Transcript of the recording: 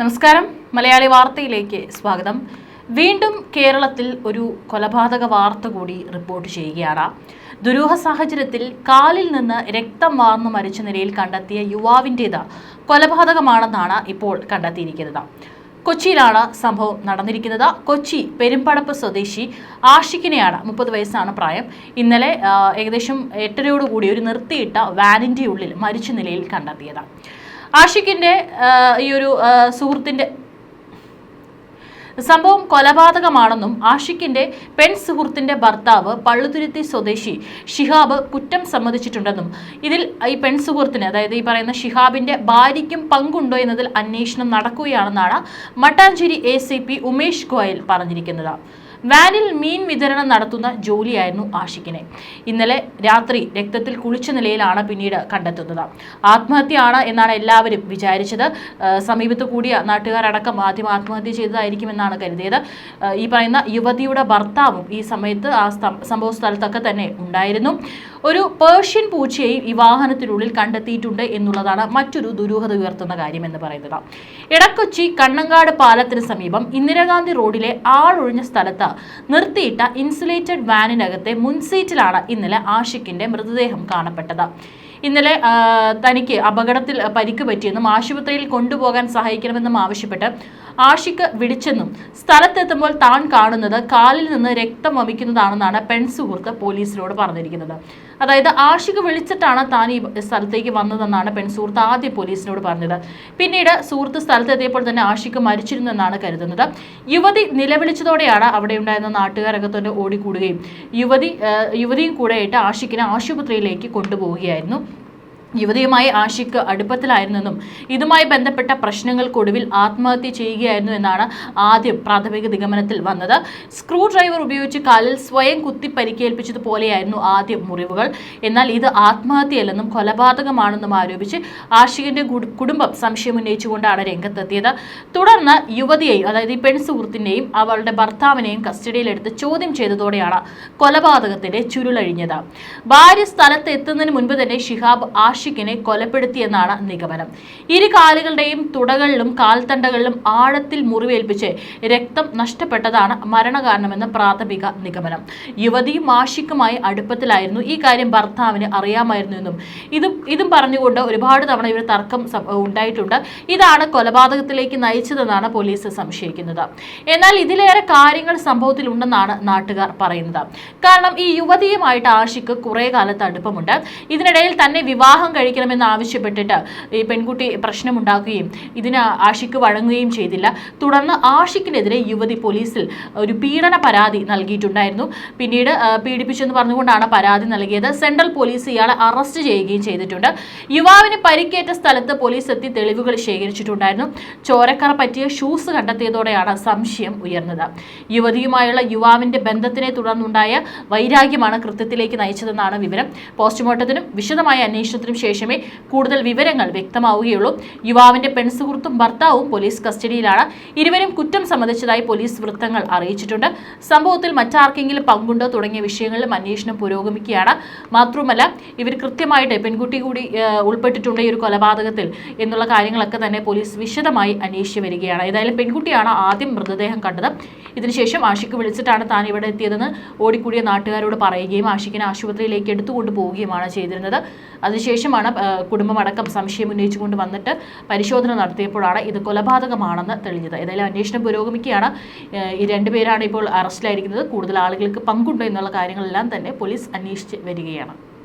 നമസ്കാരം. മലയാളി വാർത്തയിലേക്ക് സ്വാഗതം. വീണ്ടും കേരളത്തിൽ ഒരു കൊലപാതക വാർത്ത കൂടി റിപ്പോർട്ട് ചെയ്യുകയാണ്. ദുരൂഹ സാഹചര്യത്തിൽ കാലിൽ നിന്ന് രക്തം വാർന്നു മരിച്ച നിലയിൽ കണ്ടെത്തിയ യുവാവിന്റേത് കൊലപാതകമാണെന്നാണ് ഇപ്പോൾ കണ്ടെത്തിയിരിക്കുന്നത്. കൊച്ചിയിലാണ് സംഭവം നടന്നിരിക്കുന്നത്. കൊച്ചി പെരുമ്പടപ്പ് സ്വദേശി ആഷിഖിനെയാണ് മുപ്പത് വയസ്സാണ് പ്രായം. ഇന്നലെ ഏകദേശം എട്ടരയോടുകൂടി ഒരു നിർത്തിയിട്ട വാനിന്റെ ഉള്ളിൽ മരിച്ച നിലയിൽ കണ്ടെത്തിയത്. ആഷിഖിന്റെ ഈ ഒരു സുഹൃത്തിന്റെ സംഭവം കൊലപാതകമാണെന്നും ആഷിഖിന്റെ പെൺ സുഹൃത്തിന്റെ ഭർത്താവ് പള്ളുതുരുത്തി സ്വദേശി ഷിഹാബ് കുറ്റം സമ്മതിച്ചിട്ടുണ്ടെന്നും ഇതിൽ ഈ പെൺ സുഹൃത്തിന് അതായത് ഈ പറയുന്ന ഷിഹാബിന്റെ ഭാര്യയ്ക്കും പങ്കുണ്ടോ എന്നതിൽ അന്വേഷണം നടക്കുകയാണെന്നാണ് മട്ടാഞ്ചേരി എ ഉമേഷ് ഗോയൽ പറഞ്ഞിരിക്കുന്നത്. വാനിൽ മീൻ വിതരണം നടത്തുന്ന ജോലിയായിരുന്നു ആഷിഖിനെ. ഇന്നലെ രാത്രി രക്തത്തിൽ കുളിച്ച നിലയിലാണ് പിന്നീട് കണ്ടെത്തുന്നത്. ആത്മഹത്യയാണ് എന്നാണ് എല്ലാവരും വിചാരിച്ചത്. സമീപത്ത് കൂടിയ നാട്ടുകാരടക്കം ആദ്യം ആത്മഹത്യ ചെയ്തതായിരിക്കുമെന്നാണ് കരുതിയത്. ഈ പറയുന്ന യുവതിയുടെ ഭർത്താവും ഈ സമയത്ത് ആ സംഭവ സ്ഥലത്തൊക്കെ തന്നെ ഉണ്ടായിരുന്നു. ഒരു പേർഷ്യൻ പൂച്ചയെയും ഈ വാഹനത്തിനുള്ളിൽ കണ്ടെത്തിയിട്ടുണ്ട് എന്നുള്ളതാണ് മറ്റൊരു ദുരൂഹത ഉയർത്തുന്ന കാര്യം എന്ന് പറയുന്നത്. ഇടക്കൊച്ചി കണ്ണങ്കാട് പാലത്തിന് സമീപം ഇന്ദിരാഗാന്ധി റോഡിലെ ആളൊഴിഞ്ഞ സ്ഥലത്ത് നിർത്തിയിട്ട ഇൻസുലേറ്റഡ് വാനിനകത്തെ മുൻസീറ്റിലാണ് ഇന്നലെ ആഷിഖിന്റെ മൃതദേഹം കാണപ്പെട്ടത്. ഇന്നലെ തനിക്ക് അപകടത്തിൽ പരിക്ക് പറ്റിയെന്നും ആശുപത്രിയിൽ കൊണ്ടുപോകാൻ സഹായിക്കണമെന്നും ആവശ്യപ്പെട്ട് ആഷിക്ക് വിളിച്ചെന്നും സ്ഥലത്തെത്തുമ്പോൾ താൻ കാണുന്നത് കാലിൽ നിന്ന് രക്തം വമിക്കുന്നതാണെന്നാണ് പെൺ സുഹൃത്ത് പോലീസിനോട് പറഞ്ഞിരിക്കുന്നത്. അതായത് ആഷിക്ക് വിളിച്ചിട്ടാണ് താൻ ഈ സ്ഥലത്തേക്ക് വന്നതെന്നാണ് പെൺ സുഹൃത്ത് ആദ്യം പോലീസിനോട് പറഞ്ഞത്. പിന്നീട് സുഹൃത്ത് സ്ഥലത്തെത്തിയപ്പോൾ തന്നെ ആഷിക്ക് മരിച്ചിരുന്നു എന്നാണ് കരുതുന്നത്. യുവതി നിലവിളിച്ചതോടെയാണ് അവിടെ ഉണ്ടായിരുന്ന നാട്ടുകാരൊക്കെ തന്നെ ഓടിക്കൂടുകയും യുവതി യുവതിയും കൂടെയായിട്ട് ആഷിക്കിനെ ആശുപത്രിയിലേക്ക് കൊണ്ടുപോവുകയായിരുന്നു. യുവതിയുമായി ആഷിക്ക് അടുപ്പത്തിലായിരുന്നെന്നും ഇതുമായി ബന്ധപ്പെട്ട പ്രശ്നങ്ങൾക്കൊടുവിൽ ആത്മഹത്യ ചെയ്യുകയായിരുന്നു എന്നാണ് ആദ്യം പ്രാഥമിക നിഗമനത്തിൽ വന്നത്. സ്ക്രൂ ഡ്രൈവർ ഉപയോഗിച്ച് കാലിൽ സ്വയം കുത്തി പരിക്കേൽപ്പിച്ചതുപോലെയായിരുന്നു ആദ്യം മുറിവുകൾ. എന്നാൽ ഇത് ആത്മഹത്യയല്ലെന്നും കൊലപാതകമാണെന്നും ആരോപിച്ച് ആഷിഖിന്റെ കുടുംബം സംശയം ഉന്നയിച്ചുകൊണ്ടാണ് രംഗത്തെത്തിയത്. തുടർന്ന് യുവതിയെയും അതായത് ഈ പെൺസുഹൃത്തിന്റെയും അവളുടെ ഭർത്താവിനെയും കസ്റ്റഡിയിലെടുത്ത് ചോദ്യം ചെയ്തതോടെയാണ് കൊലപാതകത്തിന്റെ ചുരുളഴിഞ്ഞത്. ഭാര്യ സ്ഥലത്ത് എത്തുന്നതിന് മുൻപ് തന്നെ ഷിഹാബ് ആഷിഖിനെ കൊലപ്പെടുത്തിയെന്നാണ് നിഗമനം. ഇരു കാലുകളുടെയും തുടകളിലും കാൽത്തണ്ടകളിലും ആഴത്തിൽ മുറിവേൽപ്പിച്ച് രക്തം നഷ്ടപ്പെട്ടതാണ് മരണകാരണമെന്ന് പ്രാഥമിക നിഗമനം. യുവതിയും മാഷിക്കുമായി അടുപ്പത്തിലായിരുന്നു. ഈ കാര്യം ഭർത്താവിന് അറിയാമായിരുന്നു എന്നും ഇതും ഇതും പറഞ്ഞുകൊണ്ട് ഒരുപാട് തവണ ഇവർ തർക്കം ഉണ്ടായിട്ടുണ്ട്. ഇതാണ് കൊലപാതകത്തിലേക്ക് നയിച്ചതെന്നാണ് പോലീസ് സംശയിക്കുന്നത്. എന്നാൽ ഇതിലേറെ കാര്യങ്ങൾ സംഭവത്തിലുണ്ടെന്നാണ് നാട്ടുകാർ പറയുന്നത്. കാരണം ഈ യുവതിയുമായിട്ട് ആഷിക്ക് കുറേ കാലത്ത് അടുപ്പമുണ്ട്. ഇതിനിടയിൽ തന്നെ വിവാഹം കഴിക്കണമെന്ന് ആവശ്യപ്പെട്ടിട്ട് ഈ പെൺകുട്ടി പ്രശ്നമുണ്ടാക്കുകയും ഇതിന് ആഷിക്ക് വഴങ്ങുകയും ചെയ്തില്ല. തുടർന്ന് ആഷിക്കിനെതിരെ യുവതി പോലീസിൽ ഒരു പീഡന പരാതി നൽകിയിട്ടുണ്ടായിരുന്നു. പിന്നീട് പീഡിപ്പിച്ചെന്ന് പറഞ്ഞുകൊണ്ടാണ് പരാതി നൽകിയത്. സെൻട്രൽ പോലീസ് ഇയാളെ അറസ്റ്റ് ചെയ്യുകയും ചെയ്തിട്ടുണ്ട്. യുവാവിന് പരിക്കേറ്റ സ്ഥലത്ത് പോലീസ് എത്തി തെളിവുകൾ ശേഖരിച്ചിട്ടുണ്ടായിരുന്നു. ചോരക്കറ പറ്റിയ ഷൂസ് കണ്ടെത്തിയതോടെയാണ് സംശയം ഉയർന്നത്. യുവതിയുമായുള്ള യുവാവിന്റെ ബന്ധത്തിനെ തുടർന്നുണ്ടായ വൈരാഗ്യമാണ് കൃത്യത്തിലേക്ക് നയിച്ചതെന്നാണ് വിവരം. പോസ്റ്റ്മോർട്ടത്തിനും വിശദമായ അന്വേഷണത്തിനും ശേഷമേ കൂടുതൽ വിവരങ്ങൾ വ്യക്തമാവുകയുള്ളൂ. യുവാവിന്റെ പെൺസുഹൃത്തും ഭർത്താവും പോലീസ് കസ്റ്റഡിയിലാണ്. ഇരുവരും കുറ്റം സമ്മതിച്ചതായി പോലീസ് വൃത്തങ്ങൾ അറിയിച്ചിട്ടുണ്ട്. സംഭവത്തിൽ മറ്റാർക്കെങ്കിലും പങ്കുണ്ടോ തുടങ്ങിയ വിഷയങ്ങളിലും അന്വേഷണം പുരോഗമിക്കുകയാണ്. മാത്രമല്ല ഇവർ കൃത്യമായിട്ട് പെൺകുട്ടി കൂടി ഉൾപ്പെട്ടിട്ടുണ്ട് ഈ ഒരു കൊലപാതകത്തിൽ എന്നുള്ള കാര്യങ്ങളൊക്കെ തന്നെ പോലീസ് വിശദമായി അന്വേഷിച്ചു വരികയാണ്. ഏതായാലും പെൺകുട്ടിയാണ് ആദ്യം മൃതദേഹം കണ്ടത്. ഇതിനുശേഷം ആഷിക്ക് വിളിച്ചിട്ടാണ് താൻ ഇവിടെ എത്തിയതെന്ന് ഓടിക്കൂടിയ നാട്ടുകാരോട് പറയുകയും ആഷിക്കിനെ ആശുപത്രിയിലേക്ക് എടുത്തുകൊണ്ട് പോവുകയുമാണ് ചെയ്തിരുന്നത്. അതിനുശേഷമാണ് ആ, കുടുംബമടക്കം സംശയം ഉന്നയിച്ചുകൊണ്ട് വന്നിട്ട് പരിശോധന നടത്തിയപ്പോഴാണ് ഇത് കൊലപാതകമാണെന്ന് തെളിഞ്ഞത്. ഏതായാലും അന്വേഷണം പുരോഗമിക്കുകയാണ്. ഈ രണ്ടുപേരാണ് ഇപ്പോൾ അറസ്റ്റിലായിരിക്കുന്നത്. കൂടുതൽ ആളുകൾക്ക് പങ്കുണ്ടോ എന്നുള്ള കാര്യങ്ങളെല്ലാം തന്നെ പോലീസ് അന്വേഷിച്ച് വരികയാണ്.